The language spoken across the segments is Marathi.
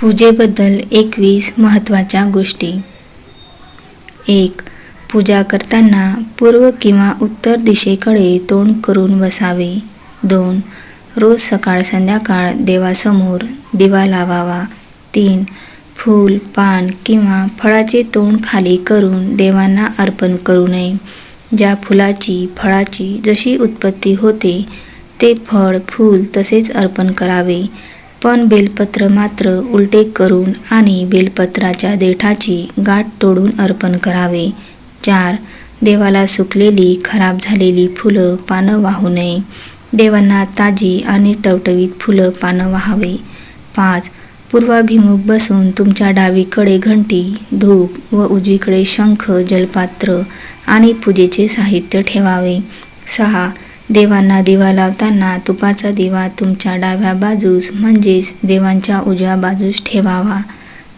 पूजेबद्दल एकवीस महत्त्वाच्या गोष्टी. एक पूजा करताना पूर्व किंवा उत्तर दिशेकडे तोंड करून बसावे. दोन रोज सकाळ संध्याकाळ देवासमोर दिवा लावावा. तीन फूल पान किंवा फळाचे तोंड खाली करून देवांना अर्पण करू नये. ज्या फुलाची फळाची जशी उत्पत्ती होते ते फळ फूल तसेच अर्पण करावे. पण बेलपत्र मात्र उलटे करून आणि बेलपत्राच्या देठाची गाठ तोडून अर्पण करावे. चार देवाला सुकलेली खराब झालेली फुलं पानं वाहू नये. देवांना ताजी आणि टवटवीत फुलं पानं वाहावे. पाच पूर्वाभिमुख बसून तुमच्या डावीकडे घंटी धूप व उजवीकडे शंख जलपात्र आणि पूजेचे साहित्य ठेवावे. सहा देवांना दिवा लावताना तुपाचा दिवा तुमच्या डाव्या बाजूस म्हणजेच देवांच्या उजव्या बाजूस ठेवावा.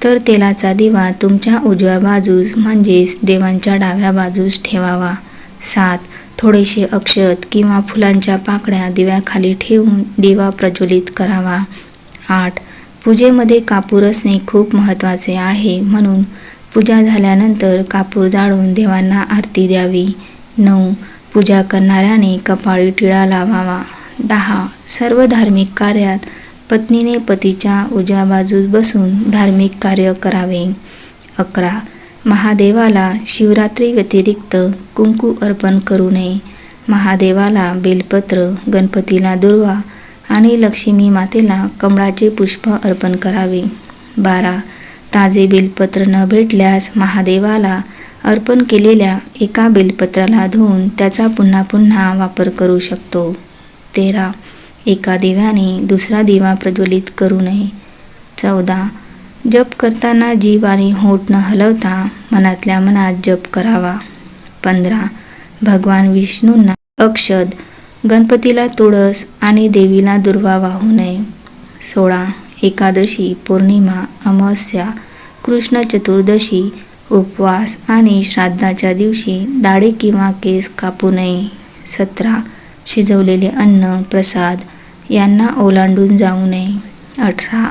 तर तेलाचा दिवा तुमच्या उजव्या बाजूस म्हणजेच देवांच्या डाव्या बाजूस ठेवावा. सात. थोडेसे अक्षत किंवा फुलांच्या पाकळ्या दिव्याखाली ठेवून दिवा प्रज्वलित करावा. आठ. पूजेमध्ये कापूर असणे खूप महत्त्वाचे आहे म्हणून पूजा झाल्यानंतर कापूर जाळून देवांना आरती द्यावी. नऊ. पूजा करणाऱ्याने कपाळी टिळा लावावा. दहा. सर्व धार्मिक कार्यात पत्नीने पतीच्या उजव्या बाजूस बसून धार्मिक कार्य करावे. अकरा. महादेवाला शिवरात्री व्यतिरिक्त कुंकू अर्पण करू नये. महादेवाला बेलपत्र गणपतीला दुर्वा आणि लक्ष्मी मातेला कमळाचे पुष्प अर्पण करावे. बारा. ताजे बेलपत्र न भेटल्यास महादेवाला अर्पण केलेल्या एका बेलपत्राला धुवून त्याचा पुन्हा पुन्हा वापर करू शकतो. तेरा. एका दिव्याने दुसरा दिवा प्रज्वलित करू नये. चौदा. जप करताना जीव आणि होठ न हलवता मनातल्या मनात जप करावा. पंधरा. भगवान विष्णूंना अक्षद गणपतीला तुळस आणि देवीला दुर्वा वाहू नये. सोळा. एकादशी पौर्णिमा अमावस्या कृष्ण चतुर्दशी उपवास आणि श्राद्धाच्या दिवशी दाढे किंवा केस कापू नये. सतरा. शिजवलेले अन्न प्रसाद यांना ओलांडून जाऊ नये. अठरा.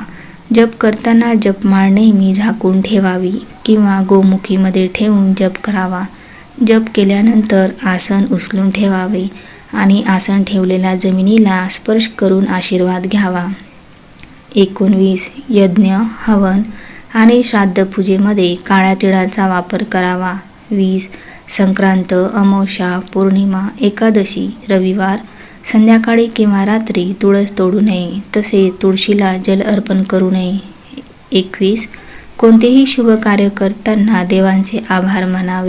जप करताना जपमाळ नेहमी झाकून ठेवावी किंवा गोमुखीमध्ये ठेवून जप करावा. जप केल्यानंतर आसन उचलून ठेवावे आणि आसन ठेवलेल्या जमिनीला स्पर्श करून आशीर्वाद घ्यावा. एकोणवीस. यज्ञ हवन आणि श्राद्धपूजेमध्ये काळ्या तिळाचा वापर करावा. वीस संक्रांत अमावस्या पौर्णिमा एकादशी रविवार संध्याकाळी किंवा रात्री तुळस तोडू नये. तसेच तुळशीला जल अर्पण करू नये. एकवीस कोणतेही शुभ कार्य करताना देवांचे आभार मानावे.